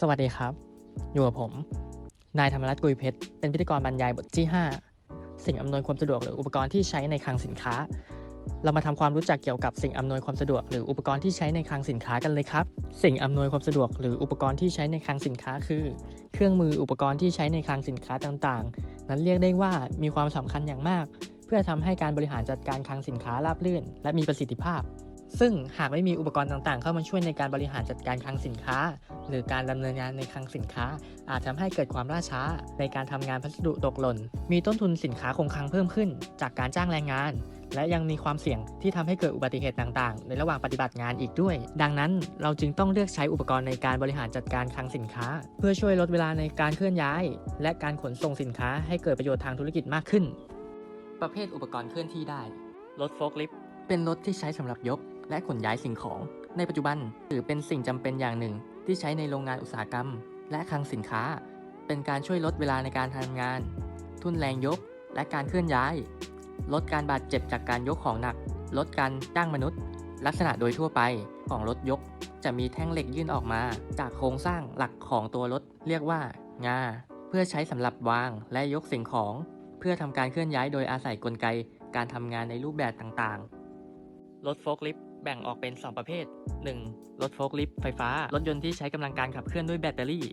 สวัสดีครับ อยู่กับผม นายธรรมรัตน์กุยเพชร เป็นพิธีกรบรรยายบทที่ 5 สิ่งอำนวยความสะดวกหรืออุปกรณ์ที่ใช้ในคลังสินค้า เรามาทำความรู้จักเกี่ยวกับสิ่งอำนวยความสะดวกหรืออุปกรณ์ที่ใช้ในคลังสินค้ากันเลยครับ สิ่งอำนวยความสะดวกหรืออุปกรณ์ที่ใช้ในคลังสินค้าคือ เครื่องมืออุปกรณ์ที่ใช้ในคลังสินค้าต่างๆ นั้นเรียกได้ว่ามีความสำคัญอย่างมาก เพื่อทำให้การบริหารจัดการคลังสินค้าราบรื่น และมีประสิทธิภาพ ซึ่งหากไม่มีอุปกรณ์ต่างๆ เข้ามาช่วยในการบริหารจัดการคลังสินค้า หรือการดำเนินงานในคลังสินค้า อาจทำให้เกิดความล่าช้า ในการทำงานพัสดุตกหล่น มีต้นทุนสินค้าคงคลังเพิ่มขึ้น จากการจ้างแรงงาน และยังมีความเสี่ยงที่ทำให้เกิดอุบัติเหตุต่างๆ ในระหว่างปฏิบัติงานอีกด้วย ดังนั้นเราจึงต้องเลือกใช้อุปกรณ์ในการบริหารจัดการคลังสินค้า เพื่อช่วยลดเวลาในการเคลื่อนย้าย และการขนส่งสินค้าให้เกิดประโยชน์ทางธุรกิจมากขึ้น ประเภทอุปกรณ์เคลื่อนที่ได้รถโฟล์คลิฟต์เป็นรถที่ใช้สำหรับยก และขนย้ายสิ่งของ ในปัจจุบันถือเป็นสิ่งจำเป็นอย่างหนึ่ง ที่ใช้ในโรงงานอุตสาหกรรม และคลังสินค้า เป็นการช่วยลดเวลาในการทำงาน ทุนแรงยก และการเคลื่อนย้าย ลดการบาดเจ็บจากการยกของหนัก ลดการจ้างมนุษย์ ลักษณะโดยทั่วไปของรถยก จะมีแท่งเหล็กยื่นออกมา จากโครงสร้างหลักของตัวรถเรียกว่างาเพื่อใช้สำหรับวางและยกสิ่งของ เพื่อทำการเคลื่อนย้ายโดยอาศัยกลไกการทำงานในรูปแบบต่างๆ รถโฟล์คลิฟต์ แบ่งออกเป็น 2 ประเภท 1. รถโฟล์คลิฟต์ไฟฟ้า รถยนต์ที่ใช้กำลังการขับเคลื่อนด้วยแบตเตอรี่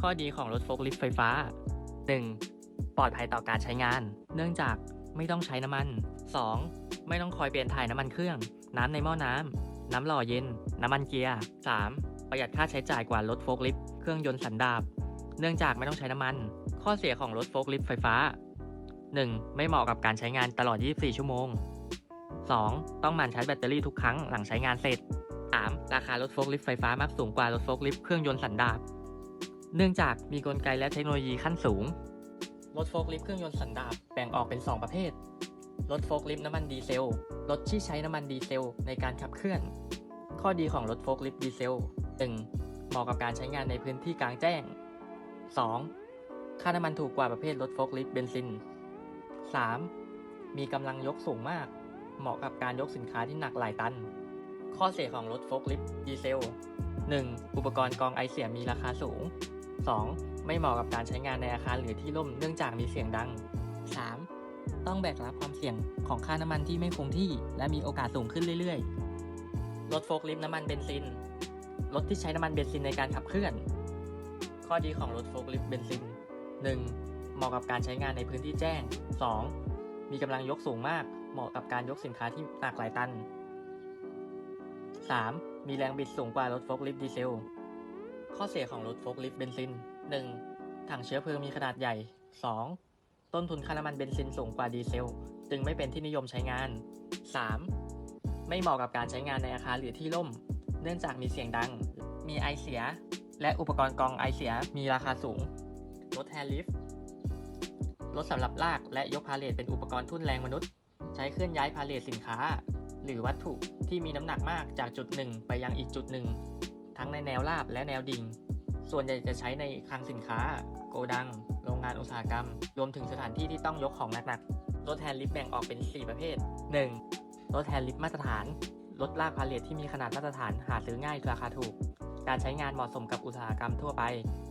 ข้อดีของรถโฟล์คลิฟต์ไฟฟ้า 1. ปลอดภัยต่อการใช้งาน เนื่องจากไม่ต้องใช้น้ำมัน 2. ไม่ต้องคอยเปลี่ยนถ่ายน้ำมันเครื่อง น้ำในหม้อน้ำ น้ำหล่อเย็น น้ำมันเกียร์ 3. ประหยัดค่าใช้จ่ายกว่ารถโฟล์คลิฟต์เครื่องยนต์สันดาปเนื่องจากไม่ต้องใช้น้ำมัน ข้อเสียของรถโฟล์คลิฟต์ไฟฟ้า 1. ไม่เหมาะกับการใช้งานตลอด 24 ชั่วโมง 2. ต้องหมั่นชาร์จแบตเตอรี่ทุกครั้งหลังใช้งานเสร็จ 3. ราคารถโฟล์คลิฟต์ไฟฟ้ามักสูงกว่ารถโฟล์คลิฟต์เครื่องยนต์สันดาปเนื่องจากมีกลไกและเทคโนโลยีขั้นสูง รถโฟล์คลิฟต์เครื่องยนต์สันดาปแบ่งออกเป็น 2 ประเภท รถโฟล์คลิฟต์น้ำมันดีเซล รถที่ใช้น้ำมันดีเซลในการขับเคลื่อน ข้อดีของรถโฟล์คลิฟต์ดีเซล 1. เหมาะกับการใช้งานในพื้นที่กลางแจ้ง 2. ค่าน้ำมันถูกกว่าประเภทรถโฟล์คลิฟต์เบนซิน 3. มีกำลังยกสูงมาก เหมาะกับการยกสินค้าที่หนักหลายตัน ข้อเสียของรถโฟล์คลิฟต์ดีเซล 1. อุปกรณ์กรองไอเสียมีราคาสูง 2. ไม่เหมาะกับการใช้งานในอาคารหรือที่ร่มเนื่องจากมีเสียงดัง 3. ต้องแบกรับความเสี่ยงของค่าน้ำมันที่ไม่คงที่ และมีโอกาสสูงขึ้นเรื่อยๆ รถโฟล์คลิฟต์น้ำมันเบนซิน รถที่ใช้น้ำมันเบนซินในการขับเคลื่อน ข้อดีของรถโฟล์คลิฟต์เบนซิน 1. เหมาะกับการใช้งานในพื้นที่แจ้ง 2. มีกำลังยกสูงมาก เหมาะกับการยกสินค้าที่หนักหลายตัน 3. มีแรงบิดสูงกว่ารถโฟล์คลิฟต์ดีเซล ข้อเสียของรถโฟล์คลิฟต์เบนซิน 1. ถังเชื้อเพลิงมีขนาดใหญ่ 2. ต้นทุนค่าน้ำมันเบนซินสูงกว่าดีเซล จึงไม่เป็นที่นิยมใช้งาน 3. ไม่เหมาะกับการใช้งานในอาคารหรือที่ร่ม เนื่องจากมีเสียงดัง มีไอเสีย และอุปกรณ์กรองไอเสียมีราคาสูง รถแฮร์ลิฟต์รถสำหรับลากและยกพาเลทเป็นอุปกรณ์ทุ่นแรงมนุษย์ ใช้เคลื่อนย้ายพาเลทสินค้า หรือวัตถุที่มีน้ำหนักมากจากจุดหนึ่งไปยังอีกจุดหนึ่ง ทั้งในแนวราบและแนวดิ่ง ส่วนใหญ่จะใช้ในคลังสินค้า โกดัง โรงงานอุตสาหกรรม รวมถึงสถานที่ที่ต้องยกของหนักๆรถแฮนลิฟต์แบ่งออกเป็น 4 ประเภท 1. รถแฮนลิฟต์มาตรฐานรถลากพาเลทที่มีขนาดมาตรฐานหาซื้อง่ายราคาถูก การใช้งานเหมาะสมกับอุตสาหกรรมทั่วไป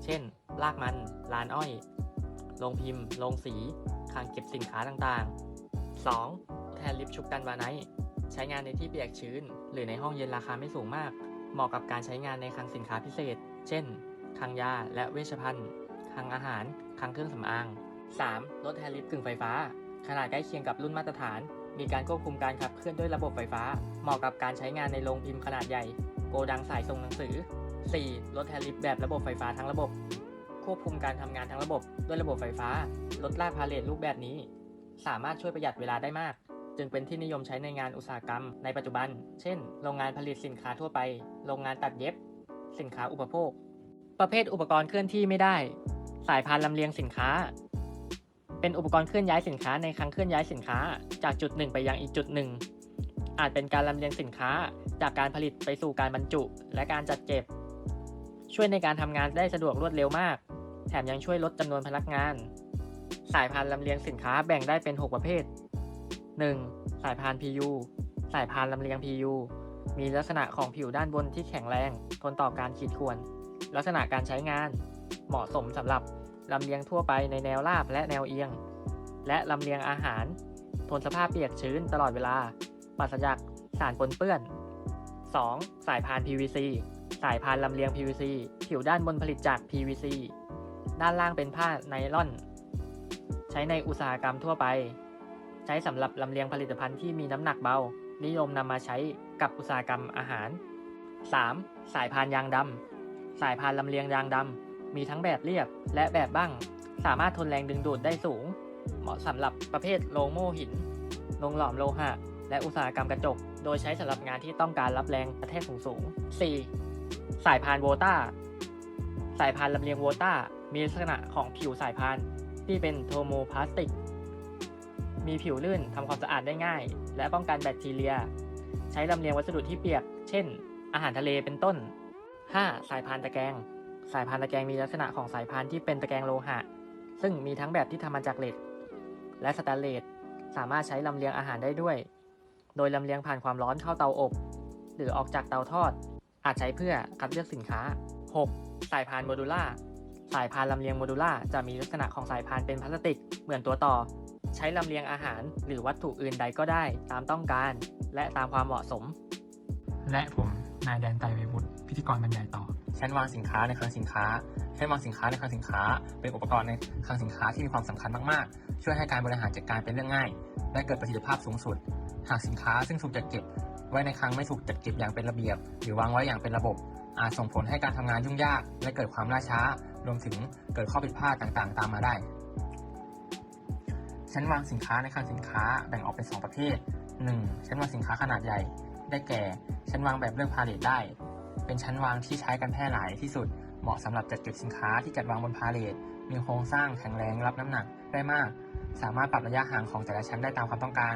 เช่น ลากมันลานอ้อย โรงพิมพ์ โรงสีคลังเก็บสินค้าต่างๆ 2. แทนลิฟต์ชุบกันวาไนท์ใช้งานในที่เปียกชื้น หรือในห้องเย็นราคาไม่สูงมาก เหมาะกับการใช้งานในคลังสินค้าพิเศษ เช่นคลังยาและเวชภัณฑ์คลังอาหารคลังเครื่องสำอาง 3. รถแฮร์ลิฟต์กึ่งไฟฟ้า ขนาดใกล้เคียงกับรุ่นมาตรฐาน มีการควบคุมการขับเคลื่อนด้วยระบบไฟฟ้า เหมาะกับการใช้งานในโรงพิมพ์ขนาดใหญ่ โกดังสายส่งหนังสือ 4. รถแฮร์ลิฟต์แบบระบบไฟฟ้าทั้งระบบ ควบคุมการทำงานทั้งระบบด้วยระบบไฟฟ้าลดลากพาเลทรูปแบบนี้ สามารถช่วยประหยัดเวลาได้มาก จึงเป็นที่นิยมใช้ในงานอุตสาหกรรมในปัจจุบัน เช่น โรงงานผลิตสินค้าทั่วไป โรงงานตัดเย็บ สินค้าอุปโภค ประเภทอุปกรณ์เคลื่อนที่ไม่ได้ สายพานลำเลียงสินค้า เป็นอุปกรณ์เคลื่อนย้ายสินค้าในคลังเคลื่อนย้ายสินค้า จากจุดหนึ่งไปยังอีกจุดหนึ่ง อาจเป็นการลำเลียงสินค้า จากการผลิตไปสู่การบรรจุ และการจัดเก็บ ช่วยในการทำงานได้สะดวกรวดเร็วมาก แถมยังช่วยลดจำนวนพนักงาน สายพานลำเลียงสินค้าแบ่งได้เป็น 6 ประเภท 1. สายพาน PU สายพานลำเลียง PU มีลักษณะของผิวด้านบนที่แข็งแรง ทนต่อการขีดข่วน ลักษณะการใช้งาน เหมาะสมสำหรับลำเลียงทั่วไปในแนวราบและแนวเอียง และลำเลียงอาหาร ทนสภาพเปียกชื้นตลอดเวลาปราศจากสารปนเปื้อน 2. สายพาน PVC สายพานลำเลียง PVC ผิวด้านบนผลิตจาก PVC ด้านล่างเป็นผ้าไนล่อน ใช้ในอุตสาหกรรมทั่วไป ใช้สำหรับลำเลียงผลิตภัณฑ์ที่มีน้ำหนักเบา นิยมนำมาใช้กับอุตสาหกรรมอาหาร 3. สายพานยางดำสายพานลำเลียงยางดำมีทั้งแบบเรียบและแบบบั้งสามารถทนแรงดึงดูดได้สูง เหมาะสำหรับประเภทโรงโม่หินโรงหลอมโลหะ และอุตสาหกรรมกระจก โดยใช้สำหรับงานที่ต้องการรับแรงกระแทกสูงๆ 4. สายพานโวต้า สายพานลำเลียงโวต้ามีลักษณะของผิวสายพานที่เป็นโทโมพลาสติก มีผิวลื่นทำความสะอาดได้ง่าย และป้องกันแบคทีเรีย ใช้ลำเลียงวัสดุที่เปียก เช่น อาหารทะเลเป็นต้น 5. สายพานตะแกรงสายพานตะแกรงมีลักษณะของสายพานที่เป็นตะแกรงโลหะ ซึ่งมีทั้งแบบที่ทำมาจากเหล็ก และสแตนเลสสามารถใช้ลำเลียงอาหารได้ด้วย โดยลำเลียงผ่านความร้อนเข้าเตาอบ หรือออกจากเตาทอด อาจใช้เพื่อคัดเลือกสินค้า 6. สายพานโมดูล่าสายพานลำเลียงโมดูล่าจะมีลักษณะของสายพานเป็นพลาสติก เหมือนตัวต่อ ใช้ลำเลียงอาหารหรือวัตถุอื่นใดก็ได้ตามต้องการ และตามความเหมาะสม และผมนายแดนไตรไวบุตรพิธีกรบรรยายต่อ ชั้นวางสินค้าในคลังสินค้าชั้นวางสินค้าในคลังสินค้า เป็นอุปกรณ์ในคลังสินค้าที่มีความสำคัญมากๆ ช่วยให้การบริหารจัดการเป็นเรื่องง่าย และเกิดประสิทธิภาพสูงสุด หากสินค้าซึ่งถูกจัดเก็บ ไว้ในคลังไม่ถูกจัดเก็บอย่างเป็นระเบียบ หรือวางไว้อย่างเป็นระบบ อาจส่งผลให้การทำงานยุ่งยาก และเกิดความล่าช้ารวมถึงเกิดข้อผิดพลาดต่างๆ ตามมาได้ ชั้นวางสินค้าในคลังสินค้าแบ่งออกเป็น 2 ประเภท 1. ชั้นวางสินค้าขนาดใหญ่ ได้แก่ ชั้นวางแบบเลือกพาเลทได้ เป็นชั้นวางที่ใช้กันแพร่หลายที่สุด เหมาะสำหรับจัดเก็บสินค้าที่จัดวางบนพาเลท มีโครงสร้างแข็งแรงรับน้ำหนักได้มาก สามารถปรับระยะห่างของแต่ละชั้นได้ตามความต้องการ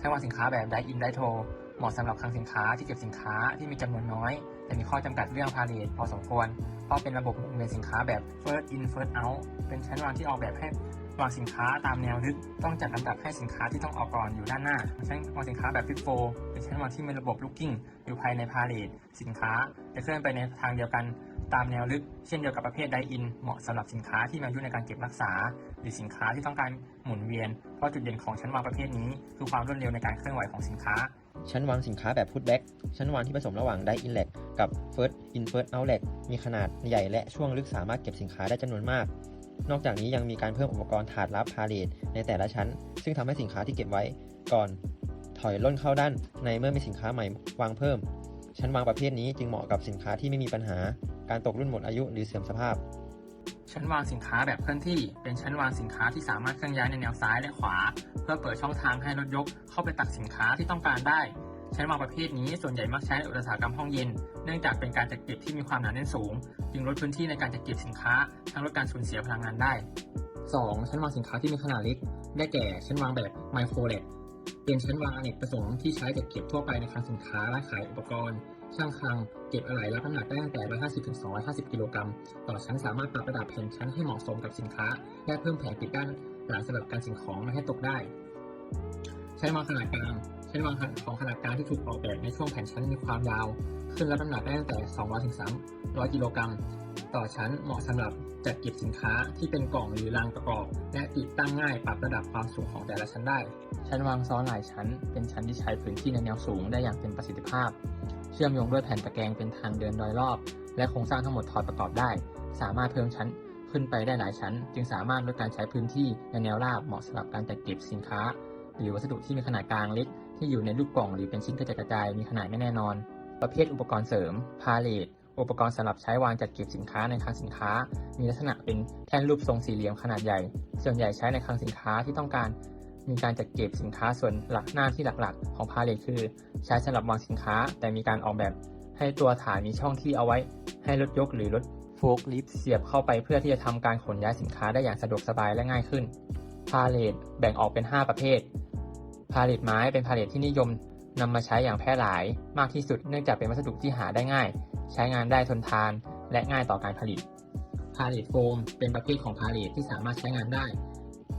ชั้นวางสินค้าแบบไดอินไดโท เหมาะสำหรับคลังสินค้าที่เก็บสินค้าที่มีจำนวนน้อย แต่มีข้อจำกัดเรื่องพาเลทพอสมควร เพราะเป็นระบบหมุนเวียนสินค้าแบบ first in first out เป็นชั้นวางที่ออกแบบให้วางสินค้าตามแนวลึก ต้องจัดลำดับให้สินค้าที่ต้องออกก่อนอยู่ด้านหน้าชั้นวางสินค้าแบบ FIFO เป็นชั้นวางที่มีระบบ looking อยู่ภายในพาเลทสินค้าจะเคลื่อนไปในทางเดียวกันตามแนวลึก เช่นเดียวกับประเภทไดอิน เหมาะสำหรับสินค้าที่มีอายุในการเก็บรักษา หรือสินค้าที่ต้องการหมุนเวียน เพราะจุดเด่นของชั้นวางประเภทนี้ คือความรวดเร็วในการเคลื่อนไหวของสินค้า ชั้นวางสินค้าแบบพุ t แบ็กชั้นวางที่ผสมระหว่างไดอินแลกกับ First in First out แลกมีขนาดใหญ่และช่วงลึกสามารถเก็บสินค้าได้จำนวนมาก นอกจากนี้ยังมีการเพิ่มอุปกรณ์ถาดรับพาเลทในแต่ละชั้น ซึ่งทำให้สินค้าที่เก็บไว้ก่อนถอยล่นเข้าด้านในเมื่อมีสินค้าใหม่วางเพิ่ม ชั้นวางประเภทนี้จึงเหมาะกับสินค้าที่ไม่มีปัญหา การตกรุ่นหมดอายุหรือเสื่อมสภาพ ชั้นวางสินค้าแบบเคลื่อนที่ เป็นชั้นวางสินค้าที่สามารถเคลื่อนย้ายในแนวซ้ายและขวา เพื่อเปิดช่องทางให้รถยกเข้าไปตักสินค้าที่ต้องการได้ ชั้นวางประเภทนี้ส่วนใหญ่มักใช้ในอุตสาหกรรมห้องเย็น เนื่องจากเป็นการจัดเก็บที่มีความหนาแน่นสูง จึงลดพื้นที่ในการจัดเก็บสินค้าทั้งลดการสูญเสียพลังงานได้ 2. ชั้นวางสินค้าที่มีขนาดเล็ก ได้แก่ชั้นวางแบบไมโครเลตเป็นชั้นวางอเนกประสงค์ที่ใช้จัดเก็บทั่วไปในคลังสินค้าและขายอุปกรณ์ ช่างคลัง เก็บอะไหล่รับน้ำหนักได้ตั้งแต่ 150ถึง250 กิโลกรัม ต่อชั้นสามารถปรับระดับแผ่นชั้นให้เหมาะสมกับสินค้า และเพิ่มแผงปิดด้านหลังสำหรับการสิ่งของไม่ให้ตกได้ ใช้วางขนาดกลางชั้นวางของขนาดกลางที่ถูกออกแบบในช่วงแผ่นชั้นมีความยาว ขึ้นรับน้ำหนักได้ตั้งแต่ 200ถึง300 กิโลกรัม ต่อชั้นเหมาะสำหรับจัดเก็บสินค้าที่เป็นกล่องหรือรางประกอบ และติดตั้งง่ายปรับระดับความสูงของแต่ละชั้นได้ ชั้นวางซ้อนหลายชั้น เป็นชั้นที่ใช้พื้นที่ในแนวสูงได้อย่างเต็มประสิทธิภาพ เชื่อมโยงด้วยแผ่นตะแกรงเป็นทางเดินโดยรอบ และโครงสร้างทั้งหมดถอดประกอบได้ สามารถเพิ่มชั้นขึ้นไปได้หลายชั้น จึงสามารถลดการใช้พื้นที่ในแนวราบเหมาะสำหรับการจัดเก็บสินค้า หรือวัสดุที่มีขนาดกลางเล็ก ที่อยู่ในรูปกล่องหรือเป็นชิ้นกระจัดกระจายมีขนาดไม่แน่นอน ประเภทอุปกรณ์เสริม พาเลทอุปกรณ์สำหรับใช้วางจัดเก็บสินค้าในคลังสินค้า มีลักษณะเป็นแท่นรูปทรงสี่เหลี่ยมขนาดใหญ่ ส่วนใหญ่ใช้ในคลังสินค้าที่ต้องการ มีการจัดเก็บสินค้าส่วนหลักหน้าที่หลักๆ ของพาเลทคือ ใช้สำหรับวางสินค้า แต่มีการออกแบบให้ตัวฐานมีช่องที่เอาไว้ ให้รถยกหรือรถโฟล์คลิฟต์เสียบเข้าไปเพื่อที่จะทำการขนย้ายสินค้าได้อย่างสะดวกสบายและง่ายขึ้น พาเลทแบ่งออกเป็น 5 ประเภท พาเลทไม้เป็นพาเลทที่นิยมนำมาใช้อย่างแพร่หลายมากที่สุดเนื่องจากเป็นวัสดุที่หาได้ง่าย ใช้งานได้ทนทาน และง่ายต่อการผลิต พาเลทโฟมเป็นประเภทของพาเลทที่สามารถใช้งานได้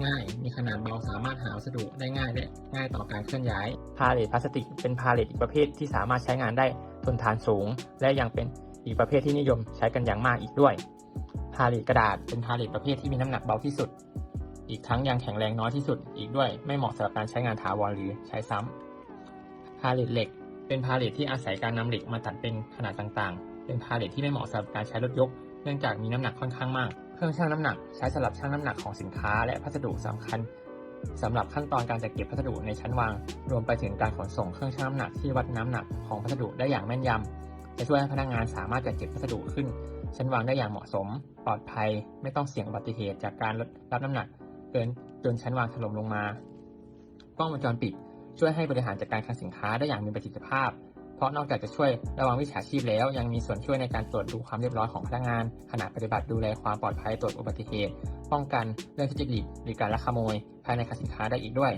ง่าย มีขนาดเบาสามารถหาวัสดุได้ง่ายและง่ายต่อการเคลื่อนย้าย พาเลทพลาสติก เป็นพาเลทอีกประเภทที่สามารถใช้งานได้ทนทานสูง และยังเป็นอีกประเภทที่นิยมใช้กันอย่างมากอีกด้วย พาเลตกระดาษเป็นพาเลตประเภทที่มีน้ำหนักเบาที่สุด อีกทั้งยังแข็งแรงน้อยที่สุดอีกด้วยไม่เหมาะสำหรับการใช้งานถาวรหรือใช้ซ้ำพาเลตเหล็ก เป็นพาเลตที่อาศัยการนำเหล็กมาตัดเป็นขนาดต่างๆ เป็นพาเลตที่ไม่เหมาะสำหรับการใช้รถยก เนื่องจากมีน้ำหนักค่อนข้างมาก เครื่องชั่งน้ำหนัก ใช้สำหรับชั่งน้ำหนักของสินค้า และพัสดุสำคัญสำหรับขั้นตอนการจัดเก็บพัสดุในชั้นวาง รวมไปถึงการขนส่งเครื่องชั่งน้ำหนักที่วัดน้ำหนักของพัสดุได้อย่างแม่นยำจะช่วยให้พนักงานสามารถจัดเก็บพัสดุขึ้น ชั้นวางได้อย่างเหมาะสม ปลอดภัย ไม่ต้องเสี่ยงอุบัติเหตุจากการรับน้ำหนัก เกินจนชั้นวางถล่มลงมากล้องวงจรปิด ช่วยให้บริหารจัดการคลังสินค้าได้อย่างมีประสิทธิภาพ เพราะนอกจากจะช่วยระวังวิชาชีพแล้ว ยังมีส่วนช่วยในการตรวจดูความเรียบร้อยของพนักงาน ขณะปฏิบัติดูแลความปลอดภัยตรวจอุบัติเหตุ ป้องกันเรื่องทุจริตหรือการลักขโมย ภายในคลังสินค้าได้อีกด้วย